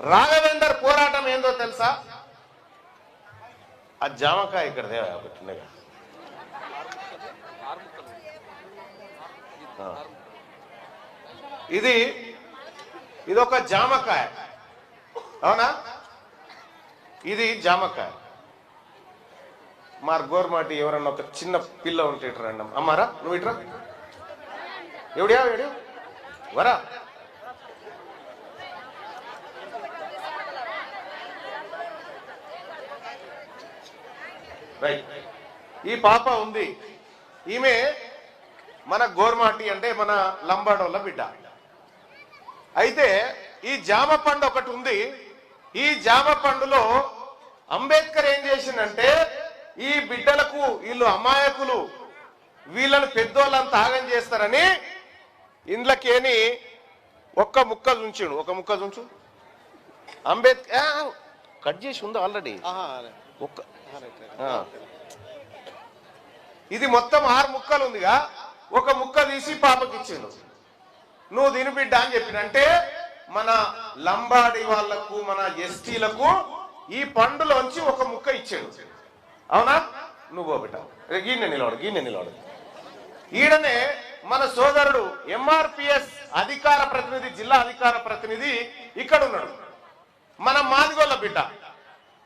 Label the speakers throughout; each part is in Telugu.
Speaker 1: రాఘవేందర్ పోరాటం ఏందో తెలుసా? ఆ జామకాయ ఇక్కడ దేవా ఇది ఇది ఒక జామకాయ. అవునా? ఇది జామకాయ. మార్ గోర్మాటి ఎవరన్నా ఒక చిన్న పిల్ల ఉంటే ఇటు రండి అమ్మారా నువ్వు ఇట్రా ఎవడియా ఎవడు వరా. రైట్ ఈ పాప ఉంది. ఈమె మన గోర్మాటి అంటే మన లంబాడోళ్ళ బిడ్డ. అయితే ఈ జామ పండు ఒకటి ఉంది. ఈ జామ పండులో అంబేద్కర్ ఏం చేసిందంటే ఈ బిడ్డలకు వీళ్ళు అమాయకులు వీళ్ళని పెద్దోళ్ళంతా ఆగం చేస్తారని ఇండ్లకేని ఒక్క ముక్క ఉంచుడు ఒక ముక్క ఉంచు అంబేద్కర్ కట్ చేసి ఉంది ఆల్రెడీ? ముక్క ఇది మొత్తం ఆరు ముక్కలు ఉందిగా. ఒక ముక్క తీసి పాపకి ఇచ్చిండు. నువ్వు తిని బిడ్డ అని చెప్పినంటే మన లంబాడి వాళ్ళకు మన ఎస్టీలకు ఈ పండులోంచి ఒక ముక్క ఇచ్చాడు. అవునా? నువ్వు బిడ్డ. గీనె నిలవడు గీనె నిలవడు ఈడనే మన సోదరుడు ఎంఆర్పిఎస్ అధికార ప్రతినిధి జిల్లా అధికార ప్రతినిధి ఇక్కడ ఉన్నాడు మన మాదిగోళ్ళ బిడ్డ.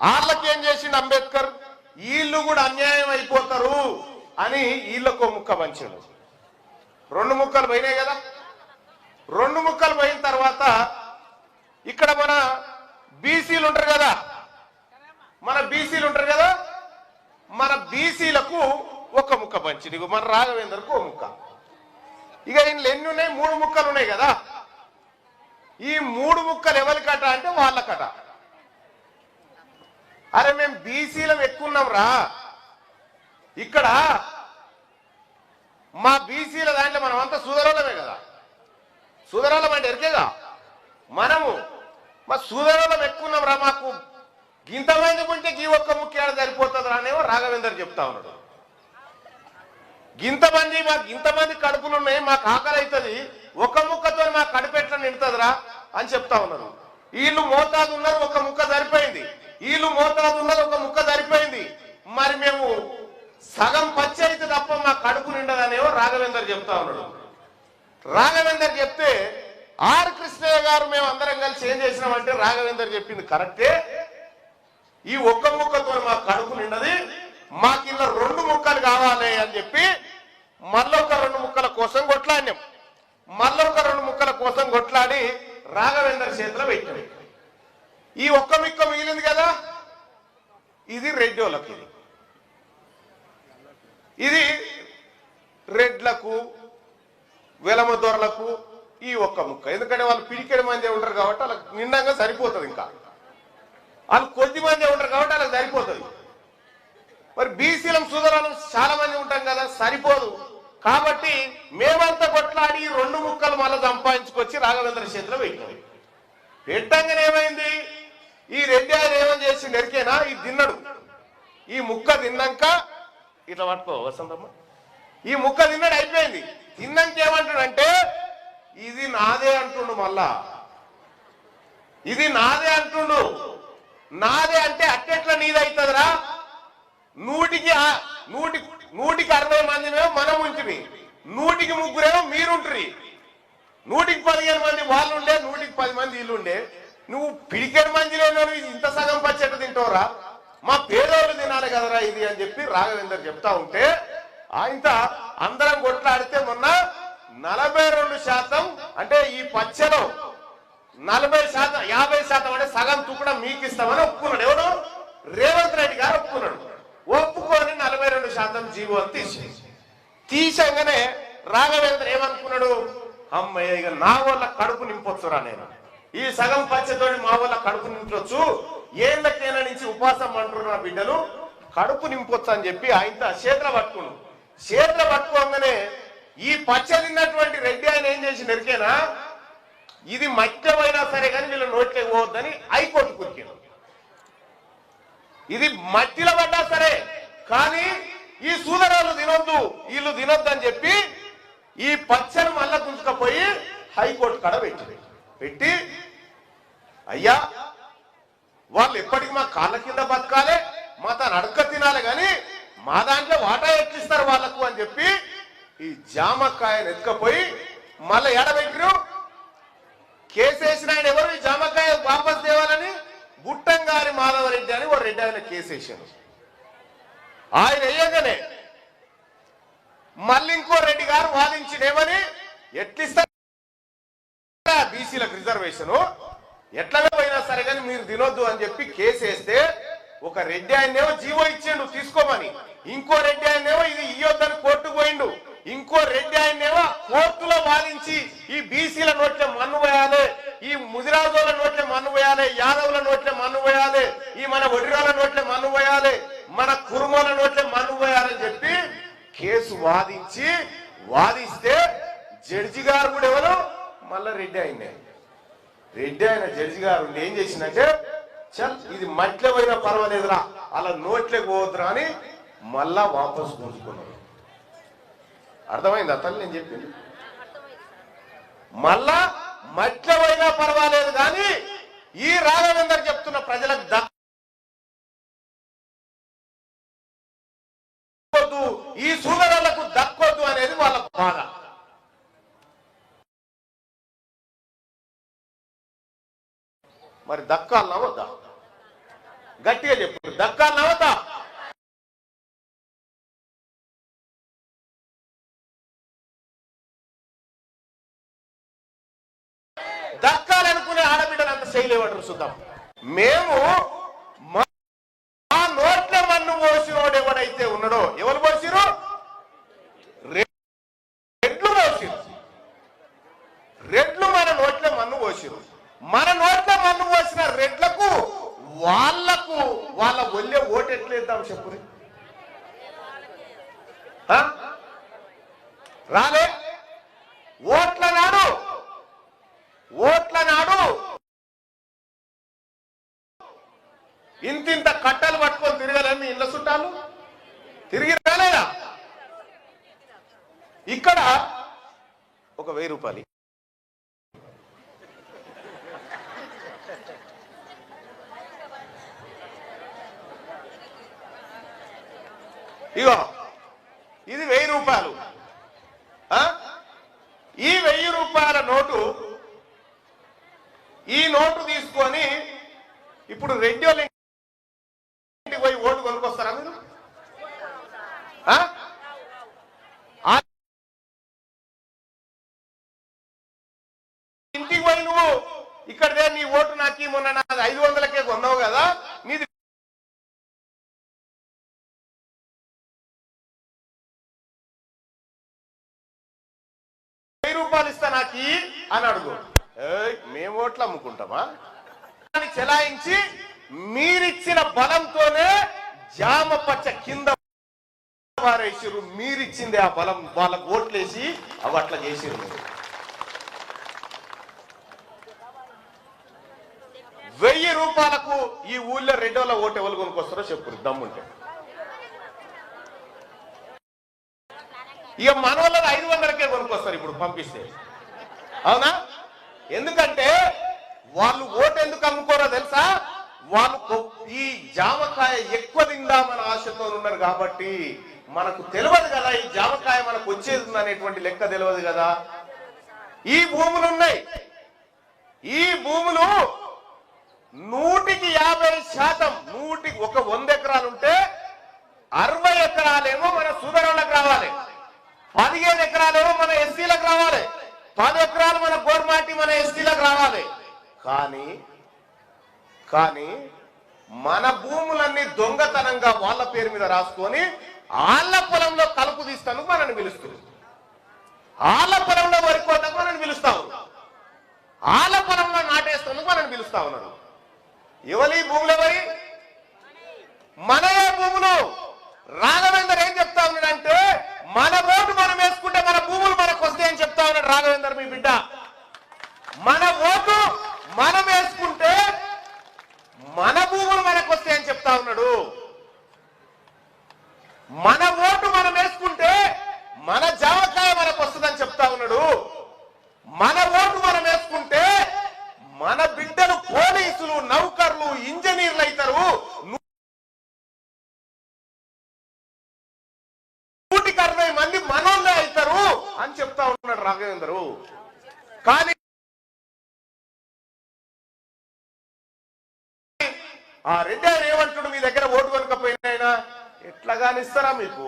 Speaker 1: వాళ్ళకి ఏం చేసిండు అంబేద్కర్? వీళ్ళు కూడా అన్యాయం అయిపోతారు అని వీళ్ళకు ముక్క పంచాడు. రెండు ముక్కలు పోయినాయి కదా? రెండు ముక్కలు పోయిన తర్వాత ఇక్కడ మన బీసీలు ఉంటారు కదా? మన బీసీలు ఉంటారు కదా? మన బీసీలకు ఒక ముక్క పంచింది ఇగో మన రాఘవేందర్కు ఒక ముక్క. ఇక ఇందులో ఎన్ని ఉన్నాయి? మూడు ముక్కలు ఉన్నాయి కదా? ఈ మూడు ముక్కలు ఎవరికట అంటే వాళ్ళ కట. అరే మేము బీసీలం ఎక్కున్నాం రా ఇక్కడ మా బీసీల దాంట్లో మనం అంతా సుధరోళమే కదా. సుధరోళం అంటే ఎరికేగా? మనము మా సుధరోళం ఎక్కున్నాం రా మాకు గింతమైన ఉంటే గీ ఒక్క ముఖ్యాలు సరిపోతుంది రానేమో రాఘవేందర్ చెప్తా ఉన్నాడు. గింతమంది మాకు ఇంతమంది కడుపులు ఉన్నాయి మాకు ఆకలి అవుతుంది ఒక ముక్కతో మా కడుపు ఎట్లా నిండుతుందిరా అని చెప్తా ఉన్నారు. వీళ్ళు మోతాదు ఉన్నారు ఒక ముక్క సరిపోయింది. వీళ్ళు మోతాదు ఉన్నారు ఒక ముక్క సరిపోయింది. మరి మేము సగం పచ్చి అయితే తప్ప మా కడుపు నిండదనేవో రాఘవేందర్ చెప్తా ఉన్నాడు. రాఘవేందర్ చెప్తే ఆర్ కృష్ణయ్య గారు మేము అందరం కలిసి ఏం చేసినామంటే రాఘవేందర్ చెప్పింది కరెక్టే. ఈ ఒక్క ముక్కతో మా కడుపు నిండది. మాకు ఇలా రెండు ముక్కలు కావాలి అని చెప్పి మళ్ళొక రెండు ముక్కల కోసం కొట్లాడినాం. మళ్ళొక రెండు ముక్కల కోసం కొట్లాడి రాఘవేందర్ చేతిలో పెట్టాం ఈ ఒక్క మిక్క మిగిలింది కదా? ఇది రెడ్డోళ్ళకి ఇది. ఇది రెడ్లకు వెలమ దొరలకు ఈ ఒక్క ముక్క. ఎందుకంటే వాళ్ళు పిడికెడు మంది ఉంటారు కాబట్టి వాళ్ళకి నిండంగా సరిపోతుంది ఇంకా. వాళ్ళు కొద్ది మంది ఉంటారు కాబట్టి వాళ్ళకి సరిపోతుంది. మరి బీసీలం సుధరాలం చాలా మంది ఉంటాం కదా సరిపోదు. కాబట్టి మేమంతా కొట్లాడి ఈ రెండు ముక్కలు మళ్ళీ సంపాదించుకొచ్చి రాఘవేంద్ర చేతిలో పెట్టాం పెట్టంగానే ఏమైంది? ఈ రెడ్డి ఆయన ఏమని చేసి నెరికేనా? ఈ తిన్నడు. ఈ ముక్క తిన్నాక ఇట్లా పట్టుకో వసంతమ్మ. ఈ ముక్క తిన్నాడు అయిపోయింది. తిన్నాక ఏమంటాడంటే ఇది నాదే అంటుండు మళ్ళా. ఇది నాదే అంటుండు. నాదే అంటే అట్టెట్లా నీదైతుందిరా? నూటికి నూటి నూటికి అరవై మంది మేము మనం ఉంటిమి. నూటికి ముగ్గురేమో మీరుంటారు. నూటికి పదిహేను మంది వాళ్ళు ఉండే నూటికి పది మంది ఇల్లుండే నువ్వు పిడికెడు మంది లేని ఇంత సగం పచ్చట తింటావురా మా పేదోళ్ళు తినాలి కదరా ఇది అని చెప్పి రాఘవేందర్ చెప్తా ఉంటే ఆయన అందరం కొట్లాడితే మొన్న నలభై రెండు శాతం అంటే ఈ పచ్చలో నలభై శాతం యాభై శాతం అంటే సగం తుకడం మీకు ఇస్తామని ఒప్పుకున్నాడు. ఎవరు రేవంత్ రెడ్డి గారు ఒప్పుకున్నాడు ఒప్పుకొని నలభై రెండు శాతం జీవో అని తీసి తీసంగానే రాఘవేంద్ర ఏమనుకున్నాడు? అమ్మయ్య ఇక నా వల్ల కడుపు నింపొచ్చురా నేను. ఈ సగం పచ్చతోటి మా వల్ల కడుపు నింపొచ్చు. ఏళ్ళకైనా నుంచి ఉపాసం అంటున్నారు నా బిడ్డలు. కడుపు నింపొచ్చు అని చెప్పి ఆయన చేతుల పట్టుకున్నాడు చేతుల పట్టుకోగానే ఈ పచ్చ తిన్నటువంటి రెడ్డి ఆయన ఏం చేసి నెరికేనా ఇది మత్యమైనా సరే కానీ వీళ్ళు నోట్లోకి పోవద్దని హైకోర్టు కురికాను ఇది మట్టిలో పడ్డా సరే కానీ ఈ సూదరాలు తినొద్దు వీళ్ళు తినొద్దు అని చెప్పి ఈ పచ్చని మళ్ళా గుంజుకపోయి హైకోర్టు కడ పెట్టి పెట్టి అయ్యా వాళ్ళు ఎప్పటికి మా కాళ్ళ కింద బతకాలి మా తను అడక తినాలి కానీ మా దాంట్లో వాటా ఎక్కిస్తారు వాళ్ళకు అని చెప్పి ఈ జామకాయను ఎత్తుకపోయి మళ్ళీ ఎడబెట్టిరు వేసిన ఆయన ఎవరు? ఈ జామకాయ వాపస్ తేవాలని గుట్టంగారి మాధవరెడ్డి అని ఓ రెడ్డి ఆయన కేసేసాను ఆయన వేయగానే మళ్ళీ ఇంకో రెడ్డి గారు వాదించినేమని ఎట్లిస్తారు? బీసీలకు రిజర్వేషన్ ఎట్లా పోయినా సరే కానీ మీరు తినొద్దు అని చెప్పి కేసు వేస్తే ఒక రెడ్డి ఆయనేమో జీవో ఇచ్చిండు తీసుకోమని. ఇంకో రెడ్డి ఆయనేమో ఇది ఇయ్యొద్దని కోర్టు పోయిండు. ఇంకో రెడ్డి ఆయనేమో కోర్టులో వాదించి ఈ బీసీల నోట్ల మన్ను పోయాలి ఈ ముదిరాజుల నోట్ల మన్ను పోయాలి యాదవుల నోట్ల మన్ను పోయాలి ఈ మన ఒడిరాల నోట్ల మన్ను పోయాలి మన కురుమల నోట్లే మనుపోయారని చెప్పి కేసు వాదించి వాదిస్తే జడ్జి గారు కూడా ఎవరు? మళ్ళా రెడ్డి ఆయనే. రెడ్డి ఆయన జడ్జి గారు ఏం చేసిందంటే చల్ ఇది మట్ల పోయినా పర్వాలేదురా అలా నోట్లోకి పోవద్దురా అని మళ్ళా వాపస్ గుంజుకున్నాడు అర్థమైంది అతను నేను చెప్పింది? మళ్ళా మట్ల పోయినా పర్వాలేదు కానీ ఈ రాఘవేందర్ చెప్తున్న ప్రజలకు దక్కొద్దు ఈ సూదరులకు దక్కొద్దు అనేది వాళ్ళ బాధ. మరి దక్కాలనా వద్దా? గట్టిగా చెప్పు. దక్కాలనా వద్దా? దక్కాలనుకునే ఆడబిడ్డలు అంత చేయలేవాడు చూద్దాం. మేము మా మా నోట్ల మన్ను పోసినోడు ఎవడైతే ఉన్నాడో ఎవరు పోసిరు రె- రెడ్లు పోసిరు రెడ్లు మన నోట్ల మన్ను పోసిరు మన నోట్లో మన్ను పోసిన రెడ్లకు వాళ్ళకు వాళ్ళ ఒళ్ళే ఓటు ఎట్లేద్దాం చెప్పురి ఆ? రాలే. ఓట్ల నాడు ఓట్ల నాడు ఇంతింత కట్టలు పట్టుకొని తిరగలేని మీ ఇళ్ళ చుట్టాలు? తిరిగి రాలేదా ఇక్కడ ఒక వెయ్యి రూపాయలు ఇగో ఇది వెయ్యి రూపాయలు. ఈ వెయ్యి రూపాయల నోటు ఈ నోటు తీసుకొని ఇప్పుడు రెడ్డి ఇంటికి పోయి ఓటు కొనుక్కొస్తారా మీరు? ఆ? ఇంటికి పోయి నువ్వు ఇక్కడ నీ ఓటు నాకు మొన్న నాది ఐదు వందలకే కొన్నావు కదా? అని అడుగు. మేము ఓట్లు అమ్ముకుంటామా? అని చెలాయించి మీరిచ్చిన బలంతోనే జామ పచ్చ కింద వారేసిరు మీరిచ్చింది ఆ బలం. వాళ్ళకు ఓట్లేసి అవి అట్లా చేసిరు మీరు వెయ్యి రూపాయలకు ఈ ఊళ్ళో రెండోళ్ళ ఓటు ఎవరు కొనుక్కొస్తారో చెప్పురు దమ్ముంటే. ఇక మన వాళ్ళది ఐదు వందలకే కొనుక్కొస్తారు ఇప్పుడు పంపిస్తే. అవునా? ఎందుకంటే వాళ్ళు ఓటు ఎందుకు అమ్ముకోరో తెలుసా? వాళ్ళు ఈ జామకాయ ఎక్కువ తిందామని ఆశతో ఉన్నారు కాబట్టి మనకు తెలియదు కదా ఈ జామకాయ మనకు వచ్చేది అనేటువంటి లెక్క తెలియదు కదా. ఈ భూములు ఉన్నాయి. ఈ భూములు నూటికి యాభై శాతం నూటికి ఒక వంద ఎకరాలు ఉంటే అరవై ఎకరాలేమో మన సుదరులకు రావాలి. పదిహేను ఎకరాలేమో మన ఎస్సీలకు రావాలి. పది ఎకరాలు మన గోర్మాటి మన ఎస్టీలకు రావాలి. కానీ కానీ మన భూములన్నీ దొంగతనంగా వాళ్ళ పేరు మీద రాసుకొని ఆళ్ళ పొలంలో కలుపు తీస్తాను మనని పిలుస్తుంది ఆళ్ళ పొలంలో వరి కోతకు మనని పిలుస్తావు ఉన్నారు ఆళ్ళ పొలంలో నాటేస్తాను మనని పిలుస్తా ఉన్నారు. ఎవరి భూములు ఎవరి? మనయే భూములు. రాఘవేందర్ ఏం చెప్తా ఉన్నాడంటే మన ఓటు మనం వేసుకుంటే మన మనం వేసుకుంటే మన భూములు మనకు వస్తాయని చెప్తా ఉన్నాడు. మన ఓటు మనం వేసుకుంటే మన జామకాయ మనకు వస్తుందని చెప్తా ఉన్నాడు. మన ఓటు మనం వేసుకుంటే మన బిడ్డలు పోలీసులు నౌకర్లు ఇంజనీర్లు అవుతారు. ఆ రెడ్డి ఆయన ఏమంటాడు? మీ దగ్గర ఓటు కొనకపోయినా ఎట్లా కానిస్తారా మీకు?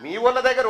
Speaker 1: మీ వాళ్ళ దగ్గర